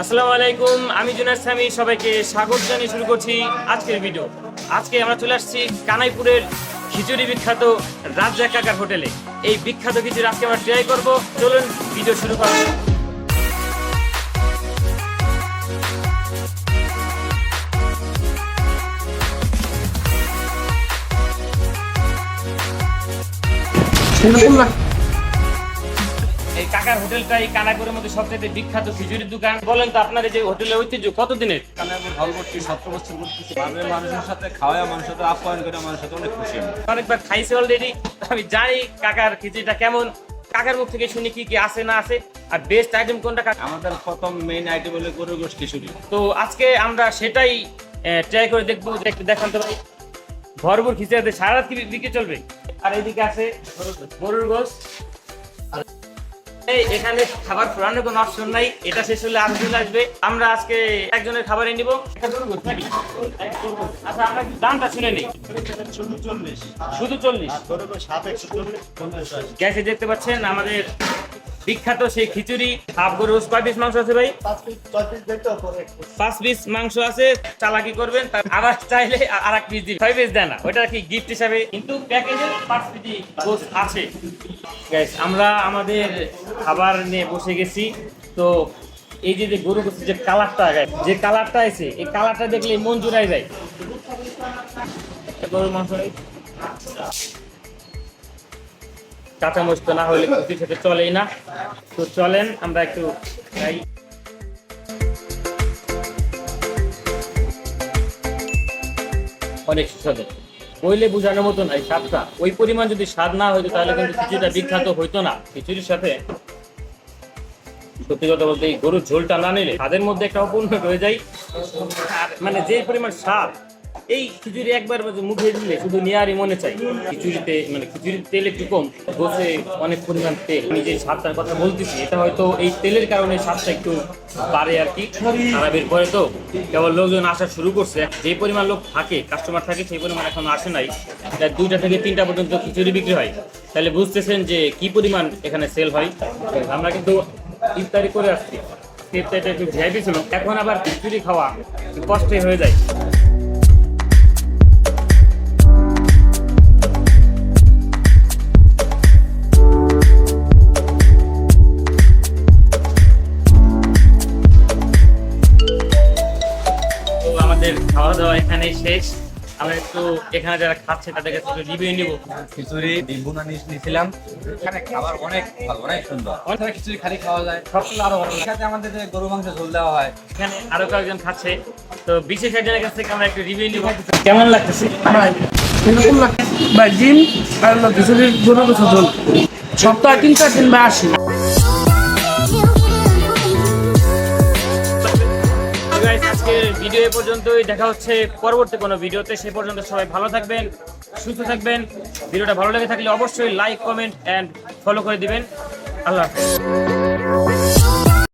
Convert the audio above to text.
আসসালামু আলাইকুম, আমি জুনার সামি সবাইকে স্বাগত জানিয়ে শুরু করছি আজকের ভিডিও। আজকে আমরা চলে আসছি কানাইপুরের খিচুড়ি বিখ্যাত রাজ্জাক কাকার হোটেলে। এই বিখ্যাত খিচুড়ি আজকে আমরা ট্রাই করব। চলুন ভিডিও শুরু করা যাক। এই কাকার হোটেলটা এই কানাইপুরের মধ্যে সবচেয়ে বিখ্যাত খিচুড়ির দোকান। বলেন তো আপনার এই যে হোটেলের ঐতিহ্য কতদিনের? এখানে আমি করছি সতেরো বছর করতেছি ভাবে মানুষের সাথে খাওয়া মানুষের সাথে আপ্যায়ন করে মানুষের সাথে অনেক খুশি অনেকবার খাইছে অলরেডি আমি জানি কাকার খিচুড়িটা কেমন। কাকার মুখ থেকে শুনি কি কি আছে না আছে। আর বেস্ট আইটেম কোনটা আমাদের প্রথম মেইন আইটেম হলো গরুর গোশ খিচুড়ি। তো আজকে আমরা সেটাই ট্রাই করে দেখব একটু দেখান তো ভাই। ভরপুর খিচুড়িতে সারা রাত কি বিক্রি চলবে? আর এদিকে আছে গরুর গোস এখানে খাবার ফুরানোর কোনো অপশন নাই। এটা শেষ হলে আর আসবে। আমরা আজকে একজনের খাবারে নিব। আচ্ছা আমরা দামটা শুনে নিই। শুধু চল্লিশ। গ্যাসে দেখতে পাচ্ছেন, আমাদের বিখ্যাত সেই খিচুড়ি। হাফ গরু কয় পিস মাংস আছে ভাই। পাঁচ পিস মাংস আছে, চালাকি করবেন। আবার চাইলে আর এক পিস দিন ছয় পিস দেয় না। ওইটা কি গিফট হিসাবে? কিন্তু প্যাকেজে পাঁচ পিস আছে। আমরা আমাদের খাবার নিয়ে বসে গেছি। তো এই যে যে গরু গোসের যে কালারটা guys, যে কালারটা আছে এই কালারটা দেখলে মন জুড়াই যায়। গরুর মাংস কাঁচা মরিচ তো না হলে খুশি খেতে চলেই না। তো চলেন আমরা একটু খাই। অনেক সুস্বাদু। বইলে বোঝানোর মতো নাই, স্বাদটা। ওই পরিমাণ যদি স্বাদ না হইতো, তাহলে কিন্তু খিচুড়িটা বিখ্যাত হইতো না। খিচুড়ির সাথে সত্যি কথা বলতে এই গরুর ঝোলটা না নিলে স্বাদের মধ্যে একটা অপূর্ণ রয়ে যায়। মানে যে পরিমাণ স্বাদ এই খিচুড়ি একবার মুখে দিলে শুধু নেয়ারই মনে চাই। খিচুড়িতে মানে খিচুড়ির তেল একটু কম গোসে অনেক পরিমাণ তেল। আমি যে স্বাদটার কথা বলতেছি, এটা হয়তো এই তেলের কারণে স্বাদটা একটু বাড়ে আর কি। খারাপের পরে তো কেবল লোকজন আসা শুরু করছে। যে পরিমাণ লোক থাকে কাস্টমার থাকে, সেই পরিমাণ এখন আসে নাই। এটা দুইটা থেকে তিনটা পর্যন্ত খিচুড়ি বিক্রি হয়। তাহলে বুঝতেছেন যে কি পরিমাণ এখানে সেল হয়। আমরা কিন্তু ইফতারি করে আসছি। একটু ভিআইপি ছিল এখন আবার খিচুড়ি খাওয়া কষ্টই হয়ে যায়। খাওয়া দাওয়া এখানে শেষ। আমরা একটু এখানে যারা খাচ্ছে তাদের কাছে একটু রিভিউ নিব। খিচুড়ি ডিম্বুনা নিয়েছিলাম এখানে খাবার অনেক ভালো অনেক সুন্দর। অনেক খিচুড়ি খালি খাওয়া যায়। সবগুলো আরও ভালো এখানে আমাদের যে গরু মাংস ঝোল দেওয়া হয়। এখানে আরও কয়েকজন খাচ্ছে। তো বিশেষ একজনের কাছ থেকে আমরা একটু রিভিউ নিব। কেমন লাগতেছে? ভাই এরকম লাগে ভাই জিম আর খিচুড়ির গরু ঝোল। সপ্তাহে তিন চার দিন বা আসি। আজকের ভিডিও এ পর্যন্তই। দেখা হচ্ছে পরবর্তী কোনো ভিডিওতে। সে পর্যন্ত সবাই ভালো থাকবেন, সুস্থ থাকবেন। ভিডিওটা ভালো লেগে থাকলে অবশ্যই লাইক কমেন্ট অ্যান্ড ফলো করে দিবেন। আল্লাহ হাফেজ।